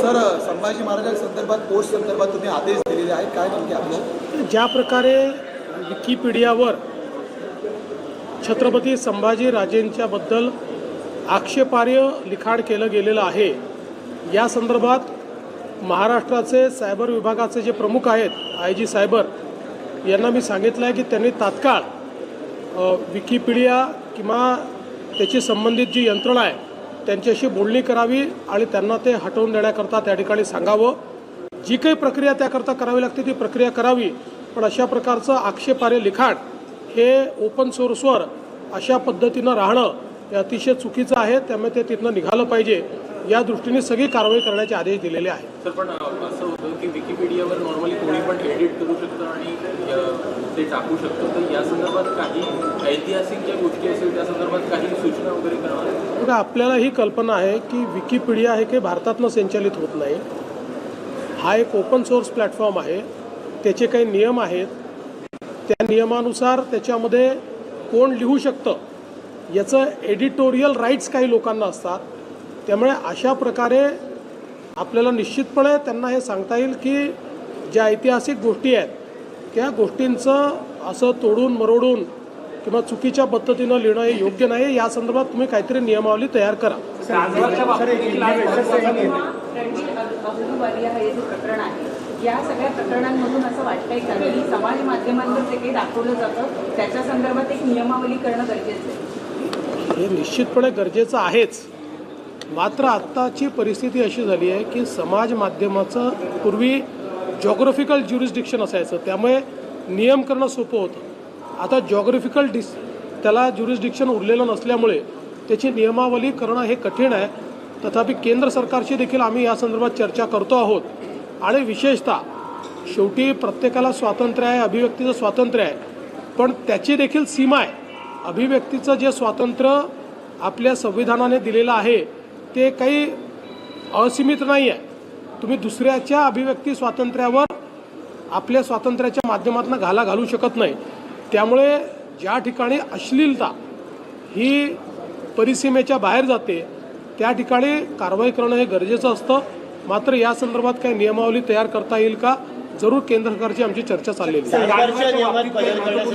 Sir Sambhaji महाराजांसंदर्भात post संदर्भात तुम्ही आदेश दिलेले आहेत. काय नेमके आपलं? ज्या प्रकारे विकिपीडियावर छत्रपती संभाजी राजेंच्याबद्दल आक्षेपार्ह लिखाण केलं गेलेलं आहे या संदर्भात महाराष्ट्राचे सायबर विभागाचे जे प्रमुख आहेत आय जी सायबर यांना मी सांगितलं आहे की त्यांनी तात्काळ विकिपीडिया किंवा त्याची संबंधित जी यंत्रणा आहे त्यांच्याशी बोलणी करावी आणि त्यांना ते हटवून देण्याकरता त्या ठिकाणी सांगावं. जी काही प्रक्रिया त्याकरता करावी लागते ती प्रक्रिया करावी. पण अशा प्रकारचं आक्षेपार्ह लिखाण हे ओपन सोर्सवर अशा पद्धतीनं राहणं हे अतिशय चुकीचं आहे. त्यामुळे ते तिथनं निघालं पाहिजे. या दृष्टीने सगळी कारवाई करण्याचे आदेश दिलेले आहेत. सर पण असं होतं की विकिपीडियावर नॉर्मली कोणी पण एडिट करू शकतं आणि ते टाकू शकतं. तर या संदर्भात काही ऐतिहासिक ज्या गोष्टी असेल त्या संदर्भात काही सूचना वगैरे करणार? बघा आपल्याला ही कल्पना आहे की विकिपीडिया हे काही भारतातनं संचालित होत नाही. हा एक ओपन सोर्स प्लॅटफॉर्म आहे. त्याचे काही नियम आहेत. त्या नियमानुसार त्याच्यामध्ये कोण लिहू शकतं याचं एडिटोरियल राईट्स काही लोकांना असतात. त्यामुळे अशा प्रकारे आपल्याला निश्चितपणे त्यांना हे सांगता येईल की ज्या ऐतिहासिक गोष्टी आहेत त्या गोष्टींचं असं तोडून मरोडून किंवा चुकीच्या पद्धतीनं लिहिणं हे योग्य नाही. या संदर्भात तुम्ही काहीतरी नियमावली तयार करा. रणजित अहलुवालिया हे जे प्रकरण आहे या सगळ्या प्रकरणांमधून असं वाटतंय का की समाज माध्यमांवर जे काही दाखवलं जातं त्याच्या संदर्भात एक नियमावली करणं गरजेचं आहे? हे निश्चितपणे गरजेचं आहेच. मात्र आत्ताची परिस्थिती अशी झाली आहे की समाज माध्यमाचं पूर्वी जॉग्रफिकल ज्युरिस्डिक्शन असायचं. त्यामुळे नियम करणं सोपं होतं. आता जॉग्रफिकल डिस त्याला ज्युरिस्डिक्शन उरलेलं नसल्यामुळे त्याची नियमावली करणं हे कठीण आहे. तथापि केंद्र सरकारशी देखील आम्ही या संदर्भात चर्चा करतो आहोत. आणि विशेषतः शेवटी प्रत्येकाला स्वातंत्र्य आहे अभिव्यक्तीचं स्वातंत्र्य आहे. पण त्याची देखील सीमा आहे. अभिव्यक्तीचं जे स्वातंत्र्य आपल्या संविधानाने दिलेलं आहे ते काही असीमित नाही आहे. तुम्ही दुसऱ्याच्या अभिव्यक्ती स्वातंत्र्यावर आपल्या स्वातंत्र्याच्या माध्यमातून घाला घालू शकत नाही. त्यामुळे ज्या ठिकाणी अश्लीलता ही परिसीमेच्या बाहेर जाते त्या ठिकाणी कारवाई करणं हे गरजेचं असतं. मात्र या संदर्भात काही नियमावली तयार करता येईल का? जरूर केंद्र सरकारची आमची चर्चा चाललेली आहे.